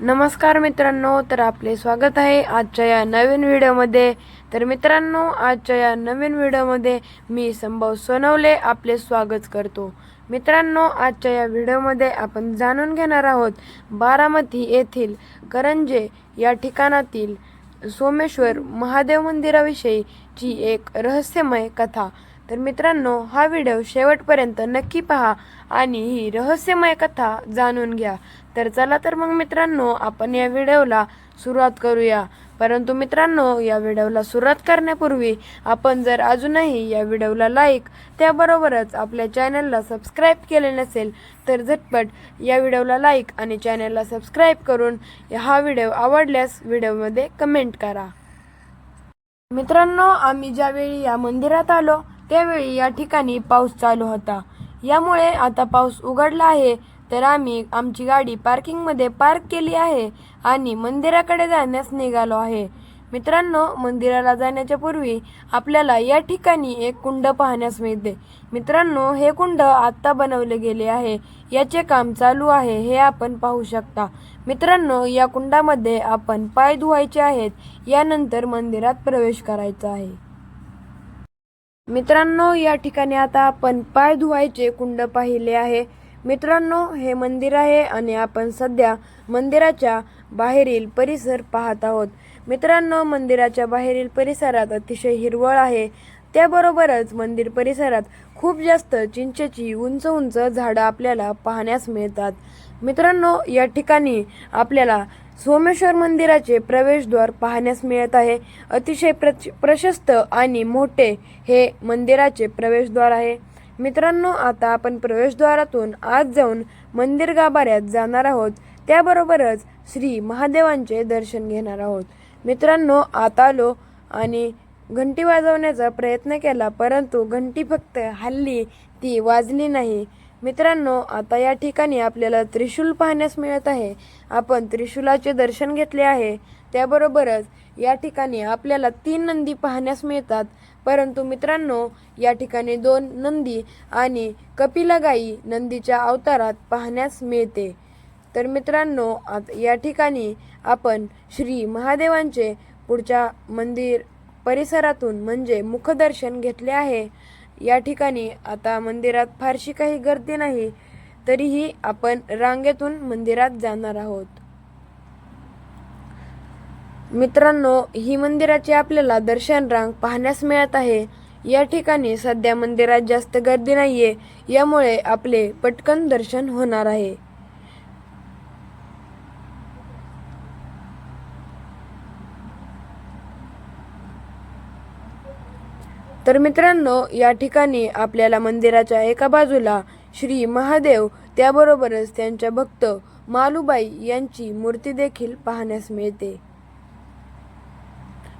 नमस्कार मित्रांनो तर आपले स्वागत आहे आजच्या या नवीन व्हिडिओमध्ये. तर मित्रांनो आजच्या या नवीन व्हिडिओमध्ये मी संभव सोनवले आपले स्वागत करतो. मित्रांनो आजच्या या व्हिडिओमध्ये आपण जाणून घेणार आहोत बारामती येथील करंजे या ठिकाणातील सोमेश्वर महादेव मंदिराविषयीची एक रहस्यमय कथा. तर मित्रांनो हा व्हिडिओ शेवटपर्यंत नक्की पहा आणि ही रहस्यमय कथा जाणून घ्या. तर चला तर मग मित्रांनो आपण या व्हिडिओला सुरुवात करूया. परंतु मित्रांनो या व्हिडिओला सुरुवात करण्यापूर्वी आपण जर अजूनही या व्हिडिओला लाईक त्याबरोबरच आपल्या चॅनलला सबस्क्राईब केले नसेल तर झटपट या व्हिडिओला लाईक आणि चॅनलला सबस्क्राईब करून हा व्हिडिओ आवडल्यास व्हिडिओमध्ये कमेंट करा. मित्रांनो आम्ही ज्यावेळी या मंदिरात आलो त्यावेळी या ठिकाणी पाऊस चालू होता. यामुळे आता पाऊस उघडला आहे. तर आम्ही आमची गाडी पार्किंगमध्ये पार्क केली आहे आणि मंदिराकडे जाण्यास निघालो आहे. मित्रांनो मंदिराला जाण्याच्या पूर्वी आपल्याला या ठिकाणी एक कुंड पाहण्यास मिळते. मित्रांनो हे कुंड आत्ता बनवले गेले आहे. याचे काम चालू आहे हे आपण पाहू शकता. मित्रांनो या कुंडामध्ये आपण पाय धुवायचे आहेत. यानंतर मंदिरात प्रवेश करायचा आहे. मित्रांनो या ठिकाणी आता आपण पाय धुवायचे कुंड पाहिले आहे. मित्रांनो हे मंदिर आहे आणि आपण सध्या मंदिराच्या बाहेरील परिसर पाहत आहोत. मित्रांनो मंदिराच्या बाहेरील परिसरात अतिशय हिरवळ आहे. त्याबरोबरच मंदिर परिसरात खूप जास्त चिंचेची उंच उंच झाडं आपल्याला पाहण्यास मिळतात. मित्रांनो या ठिकाणी आपल्याला सोमेश्वर मंदिराचे प्रवेशद्वार पाहण्यास मिळत आहे. अतिशय प्रच- प्रशस्त आणि मोठे हे मंदिराचे प्रवेशद्वार आहे. मित्रांनो आता आपण प्रवेशद्वारातून आज जाऊन मंदिर गाभाऱ्यात जाणार आहोत. त्याबरोबरच श्री महादेवांचे दर्शन घेणार आहोत. मित्रांनो आत आलो आणि घंटी वाजवण्याचा प्रयत्न केला परंतु घंटी फक्त हल्ली ती वाजली नाही. मित्रांनो आता या ठिकाणी आपल्याला त्रिशूल पाहण्यास मिळत आहे. आपण त्रिशूलाचे दर्शन घेतले आहे. त्याबरोबरच या ठिकाणी आपल्याला तीन नंदी पाहण्यास मिळतात. परंतु मित्रांनो या ठिकाणी दोन नंदी आणि कपिला गाई नंदीच्या अवतारात पाहण्यास मिळते. तर मित्रांनो आत- या ठिकाणी आपण श्री महादेवांचे पुढच्या मंदिर परिसरातून म्हणजे मुखदर्शन घेतले आहे. या ठिकाणी आता मंदिरात फारशी काही गर्दी नाही तरीही आपण रांगेतून मंदिरात जाणार आहोत. मित्रांनो ही मंदिराची आपल्याला दर्शन रांग पाहण्यास मिळत आहे. या ठिकाणी सध्या मंदिरात जास्त गर्दी नाहीये यामुळे आपले पटकन दर्शन होणार आहे. तर मित्रांनो या ठिकाणी आपल्याला मंदिराच्या एका बाजूला श्री महादेव त्याबरोबरच त्यांच्या भक्त मालुबाई यांची मूर्ती देखील पाहण्यास मिळते.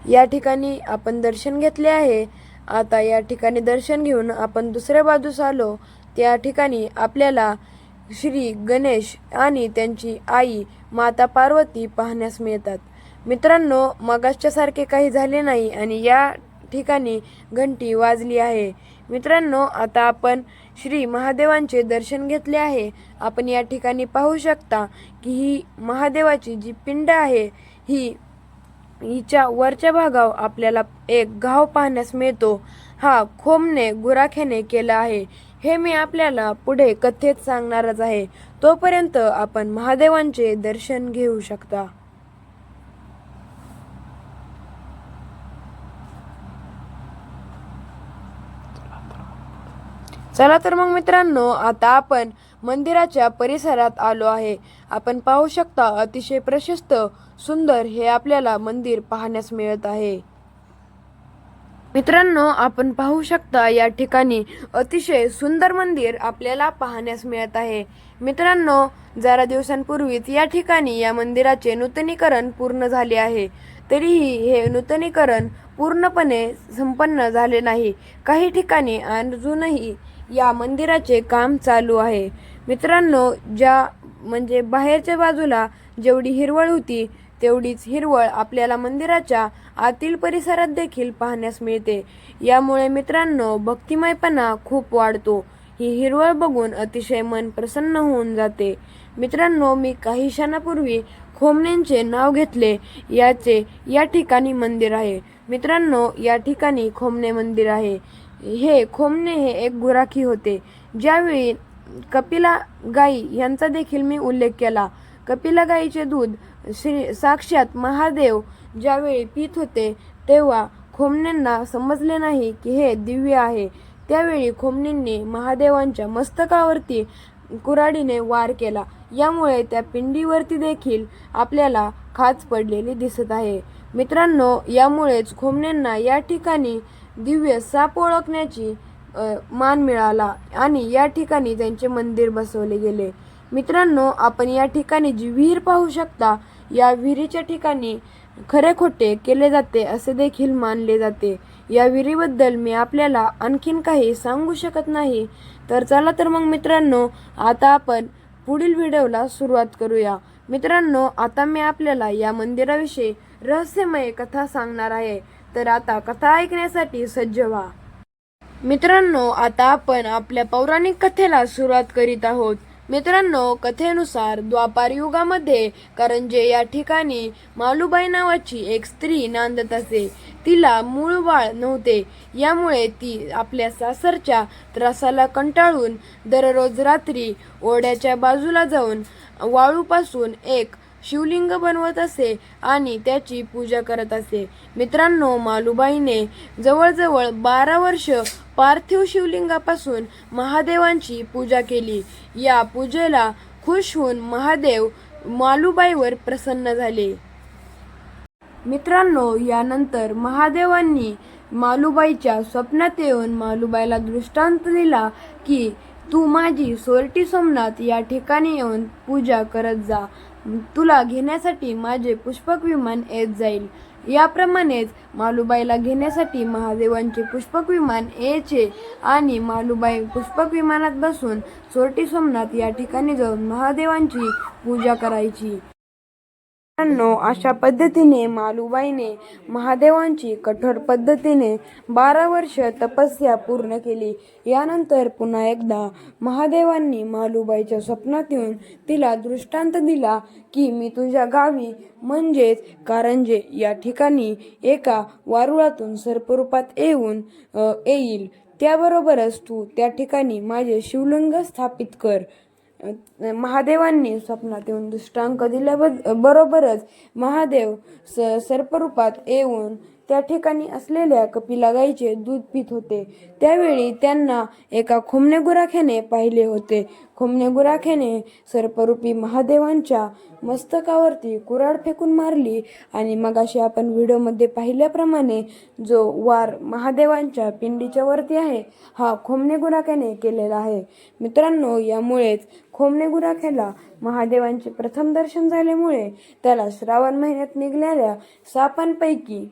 या ठिकाणी आपण दर्शन घेतले आहे. आता या ठिकाणी दर्शन घेऊन आपण दुसऱ्या बाजूस आलो. त्या ठिकाणी आपल्याला श्री गणेश आणि त्यांची आई माता पार्वती पाहण्यास मिळतात. मित्रांनो मगाशच्या सारखे काही झाले नाही आणि या ठिकाणी घंटी वाजली आहे. मित्रांनो आता आपण श्री महादेवांचे दर्शन घेतले आहे. आपण या ठिकाणी पाहू शकता की ही महादेवाची जी पिंड आहे ही हिच्या वरच्या भागावर आपल्याला एक घाव पाहण्यास मिळतो. हा खोमने गुराख्याने केला आहे. हे मी आपल्याला पुढे कथेत सांगणारच आहे. तोपर्यंत आपण महादेवांचे दर्शन घेऊ शकता. चला तर मग मित्रांनो आता आपण मंदिराच्या परिसरात आलो आहे. आपण पाहू शकता अतिशय प्रशस्त सुंदर हे आपल्याला मंदिर पाहण्यास मिळत आहे. मित्रांनो आपण पाहू शकता या ठिकाणी अतिशय सुंदर मंदिर आपल्याला पाहण्यास मिळत आहे. मित्रांनो जरा दिवसांपूर्वीच या ठिकाणी या मंदिराचे नूतनीकरण पूर्ण झाले आहे. तरीही हे नूतनीकरण पूर्णपणे संपन्न झाले नाही. काही ठिकाणी अजूनही या मंदिराचे काम चालू आहे. मित्रांनो ज्या म्हणजे बाहेरच्या बाजूला जेवढी हिरवळ होती तेवढीच हिरवळ आपल्याला मंदिराच्या आतील परिसरात देखील पाहण्यास मिळते. यामुळे मित्रांनो भक्तिमयपणा खूप वाढतो. ही हिरवळ बघून अतिशय मन प्रसन्न होऊन जाते. मित्रांनो मी काही क्षणापूर्वी खोमण्यांचे नाव घेतले. याचे या ठिकाणी मंदिर आहे. मित्रांनो या ठिकाणी खोमणे मंदिर आहे. हे खोमणे हे एक गुराखी होते. ज्यावेळी कपिला गाई यांचा देखील मी उल्लेख केला. कपिला गाईचे दूध श्री साक्षात महादेव ज्यावेळी पित होते तेव्हा खोमण्यांना समजले नाही की हे दिव्य आहे. त्यावेळी खोमणींनी महादेवांच्या मस्तकावरती कुऱ्हाडीने वार केला. यामुळे त्या पिंडीवरती देखील आपल्याला खाच पडलेली दिसत आहे. मित्रांनो यामुळेच खोमण्यांना या ठिकाणी दिव्य साप ओळखण्याची मान मिळाला आणि या ठिकाणी त्यांचे मंदिर बसवले गेले. मित्रांनो आपण या ठिकाणी जी विहीर पाहू शकता या विहिरीच्या ठिकाणी खरे खोटे केले जाते असे देखील मानले जाते. या विहिरीबद्दल मी आपल्याला आणखीन काही सांगू शकत नाही. तर चला तर मग मित्रांनो आता आपण पुढील व्हिडिओला सुरुवात करूया. मित्रांनो आता मी आपल्याला या मंदिराविषयी रहस्यमय कथा सांगणार आहे. तर आता कथा ऐकण्यासाठी सज्ज व्हा. मित्रांनो आता आपण आपल्या पौराणिक कथेला सुरुवात करीत आहोत. मित्रांनो कथेनुसार द्वापार युगामध्ये करंजे या ठिकाणी मालूबाई नावाची एक स्त्री नांदत असे. तिला मूळ बाळ नव्हते. यामुळे ती आपल्या सासरच्या त्रासाला कंटाळून दररोज रात्री ओढ्याच्या बाजूला जाऊन वाळूपासून एक शिवलिंग बनवत असे आणि त्याची पूजा करत असे. मित्रांनो मालुबाईने जवळजवळ बारा वर्ष पार्थिव शिवलिंगापासून महादेवांची पूजा केली. या पूजेला खुश होऊन महादेव मालुबाईवर प्रसन्न झाले. मित्रांनो यानंतर महादेवांनी मालुबाईच्या स्वप्नात येऊन मालुबाईला दृष्टांत दिला की तू माझी सोरटी सोमनाथ या ठिकाणी येऊन पूजा करत जा. तुला घेण्यासाठी माझे पुष्पक विमान येत जाईल. याप्रमाणेच मालूबाईला घेण्यासाठी महादेवांचे पुष्पक विमान यायचे आणि मालूबाई पुष्पक विमानात बसून सोरटी सोमनाथ या ठिकाणी जाऊन महादेवांची पूजा करायची. मित्रांनो अशा पद्धतीने मालूबाईने महादेवांची कठोर पद्धतीने बारा वर्ष तपस्या पूर्ण केली. यानंतर पुन्हा एकदा महादेवांनी मालूबाईच्या स्वप्नात येऊन तिला दृष्टांत दिला की मी तुझ्या गावी म्हणजेच कारंजे या ठिकाणी एका वारुळातून सर्परूपात येऊन येईल. त्याबरोबरच तू त्या ठिकाणी माझे शिवलिंग स्थापित कर. महादेवांनी स्वप्नात येऊन दृष्टांक दिल्याब बरोबरच महादेव स सर्परूपात येऊन त्या ठिकाणी असलेल्या कपिला गाईचे दूध पित होते. त्यावेळी त्यांना एका खोमणे गुराख्याने पाहिले होते. खोमणे गुराख्याने सर्परूपी महादेवांच्या मस्तकावरती कुऱ्हाड फेकून मारली आणि मगाशी आपण व्हिडिओमध्ये पाहिल्याप्रमाणे जो वार महादेवांच्या पिंडीच्या वरती आहे हा खोमणे गुराख्याने केलेला आहे. मित्रांनो यामुळेच खोमणे गुराख्याला महादेवांचे प्रथम दर्शन झाल्यामुळे त्याला श्रावण महिन्यात निघणाऱ्या सापांपैकी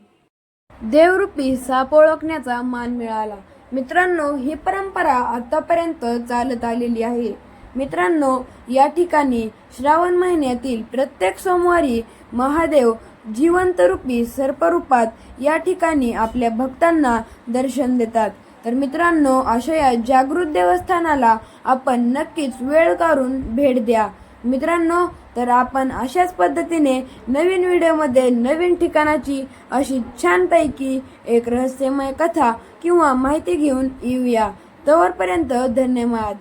देवरूपी साप ओळखण्याचा मान मिळाला. मित्रांनो ही परंपरा आतापर्यंत चालत आलेली आहे. मित्रांनो या ठिकाणी श्रावण महिन्यातील प्रत्येक सोमवारी महादेव जिवंत रूपी सर्परूपात या ठिकाणी आपल्या भक्तांना दर्शन देतात. तर मित्रांनो अशा या जागृत देवस्थानाला आपण नक्कीच वेळ काढून भेट द्या. मित्रांनो तर आपण अशाच पद्धतीने नवीन व्हिडिओमध्ये नवीन ठिकाणाची अशी छानपैकी एक रहस्यमय कथा किंवा माहिती घेऊन येऊया. तोवरपर्यंत धन्यवाद.